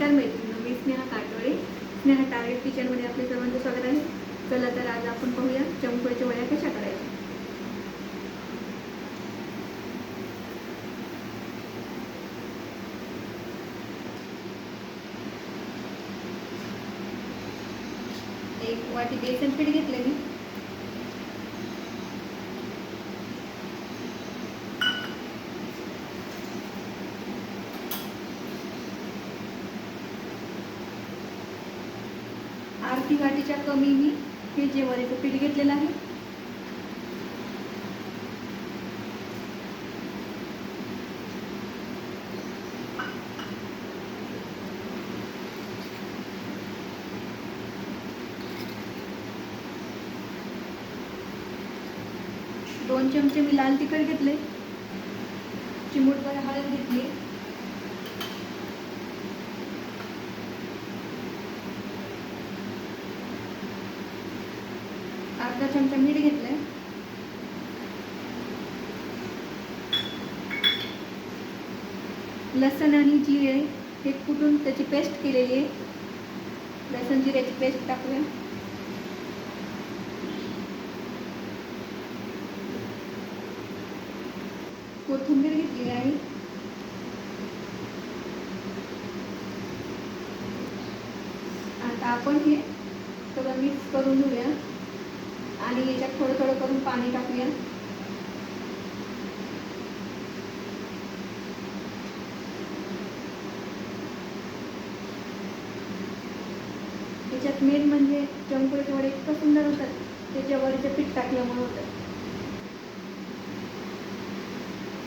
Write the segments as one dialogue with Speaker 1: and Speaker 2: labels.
Speaker 1: नमस्कार मैत्रिणी मी स्नेहा काटोळे. स्नेहा टार्गेट किचनमध्ये आपले सर्वांचं स्वागत आहे. चला तर आज आपण पाहूया चमकोळीच्या वळ्या कशा करायच्या. एक वाटी बेसन पीठ घेतलं मी. अर्धी वाटीच्या कमी मी हे जेवारीचं पीठ घेतलेलं आहे. दोन चमचे मी लाल तिखट घेतले. चिमूटभर हळद घेतली. अर्धा चमचा मीठ घेतलंय. लसण आणि जिरे हे कुठून त्याची पेस्ट केलेली आहे. लसण जिऱ्याची पेस्ट टाकूया. कोथिंबीर घेतली आहे. आता आपण हे सगळं मिक्स करून घेऊया. आणि याच्यात थोडं थोडं करून पाणी टाकूया. याच्यात मेन म्हणजे चमकुळीचे वडे इतकं सुंदर होतात ते ज्वारीचं पीठ टाकल्यामुळे होतं.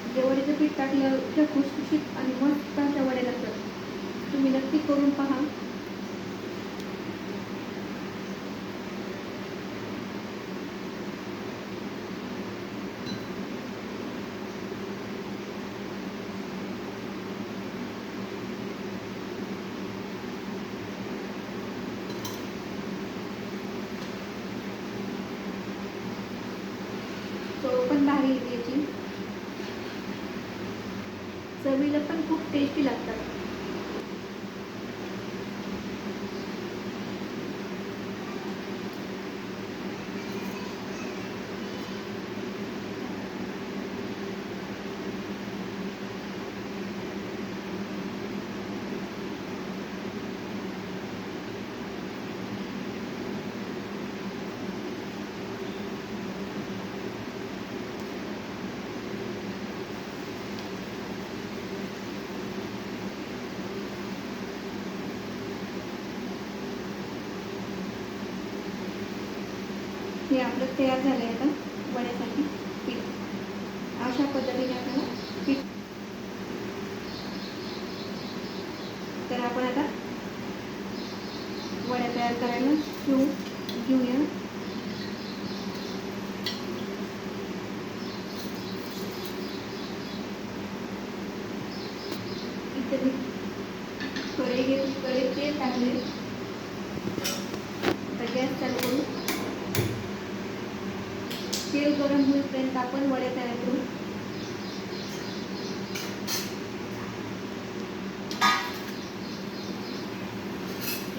Speaker 1: जेवढीचं पीठ टाकलं इतक्या खुशखुशीत आणि मस्त अशा वड्या लागतात तुम्ही नक्की करून पहा. चवीला पण खूप टेस्टी लागतात. हे आपलं तयार झालं आहे आता वड्यासाठी पीठ. अशा पद्धतीने आपल्याला पीठ. तर आपण आता वड्या तयार करायला सुरू घेऊया. इथे मी कढई घेतली कढईत टाकले आता गॅस चालू करू तेल गरम होईपर्यंत आपण वडे तयार करू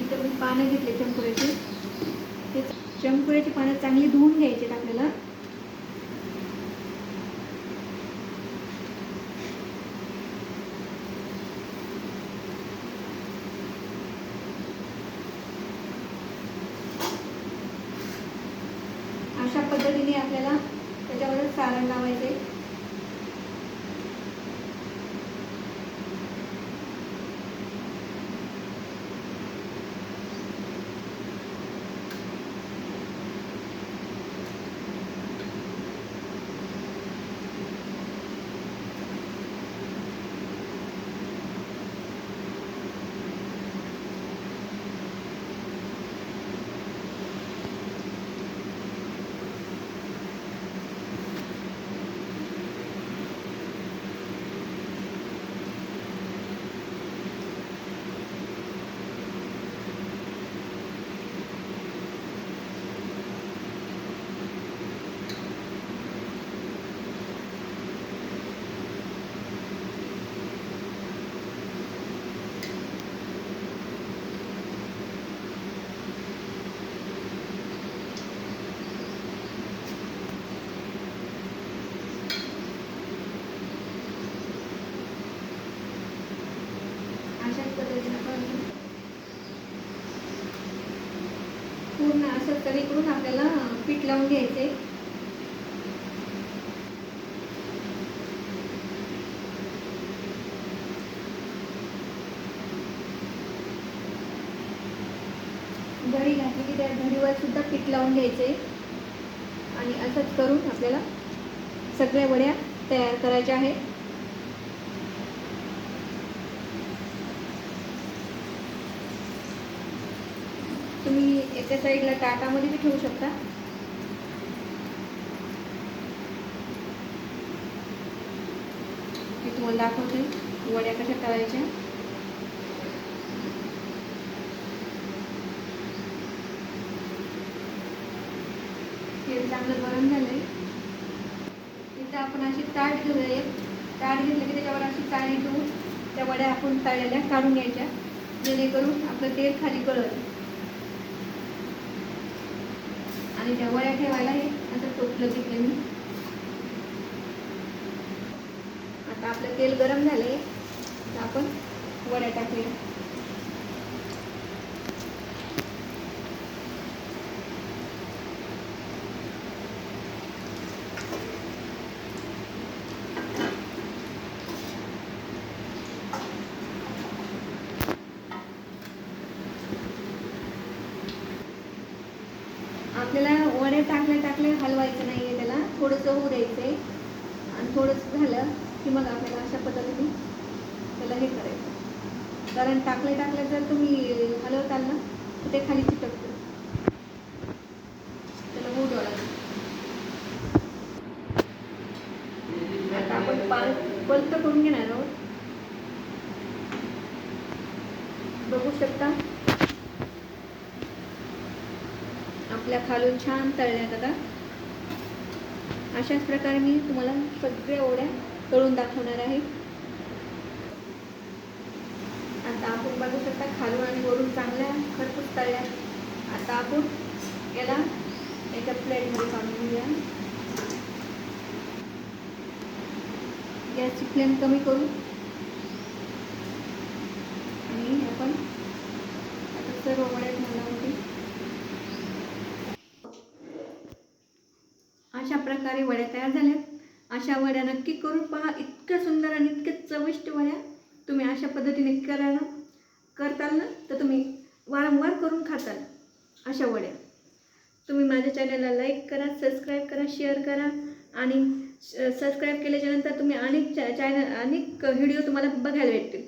Speaker 1: इथं मी पानं घेतले चमकुऱ्याचे ते चमकुऱ्याची पानं चांगली धुवून घ्यायचे आपल्याला अशा पद्धतीने आपल्याला त्याच्यामध्ये सारण लावायचे तरी करून आपल्याला पीठ लावून घ्यायचे. घडी घातली की त्या घडीवर सुद्धा पीठ लावून घ्यायचे. आणि असंच करून आपल्याला सगळ्या वड्या तयार करायच्या आहेत. याच्या साईडला ताटामध्ये बी ठेवू शकता. मी तुम्हाला दाखवते वड्या कशा करायच्या तेल चांगलं गरम झालंय. तिथं आपण अशी ताट घेऊया. एक ताट घेतलं की त्याच्यावर अशी ताळी ठेवून त्या वड्या आपण तळलेल्या काढून घ्यायच्या. जेणेकरून आपलं तेल खाली गळत आणि त्या वळ्या ठेवायला हे असं टोपलं घेतलं मी आता आपलं तेल गरम झालंय. तर आपण वड्या टाकूया आपल्याला वडे टाकले टाकले हलवायचं नाही आहे त्याला. थोडंसं होऊ द्यायचं आहे आणि थोडंसं झालं की मग आपल्याला अशा पद्धतीने त्याला हे करायचं. कारण टाकले टाकले जर तुम्ही हलवताल ना तर ते खाली चिटकतं. त्याला होऊ द्यावं लागेल. आता आपण पाल पलत करून घेणार आहोत. बघू शकता. आपल्या खालून छान तळल्या आता. अशाच प्रकारे मी तुम्हाला सगळ्या ओढ्या तळून दाखवणार आहे. आता आपण बघू शकता खालून आणि वरून चांगल्या खरपूस तळल्या. आता आपण याला एका प्लेटमध्ये काढून घेऊया. गॅसची फ्लेम कमी करू. आणि आपण आता सर्व वड्या घालामध्ये अशा प्रकारे वड्या तयार झाल्यात. अशा वड्या नक्की करून पहा. इतक्या सुंदर आणि इतक्या चविष्ट वड्या तुम्ही अशा पद्धतीने करा ना करताल ना तर तुम्ही वारंवार करून खाताल अशा वड्या. तुम्ही माझ्या चॅनलला लाईक करा सबस्क्राईब करा शेअर करा आणि सबस्क्राईब केल्याच्यानंतर तुम्ही अनेक चॅ चॅनल अनेक व्हिडिओ तुम्हाला बघायला भेटतील.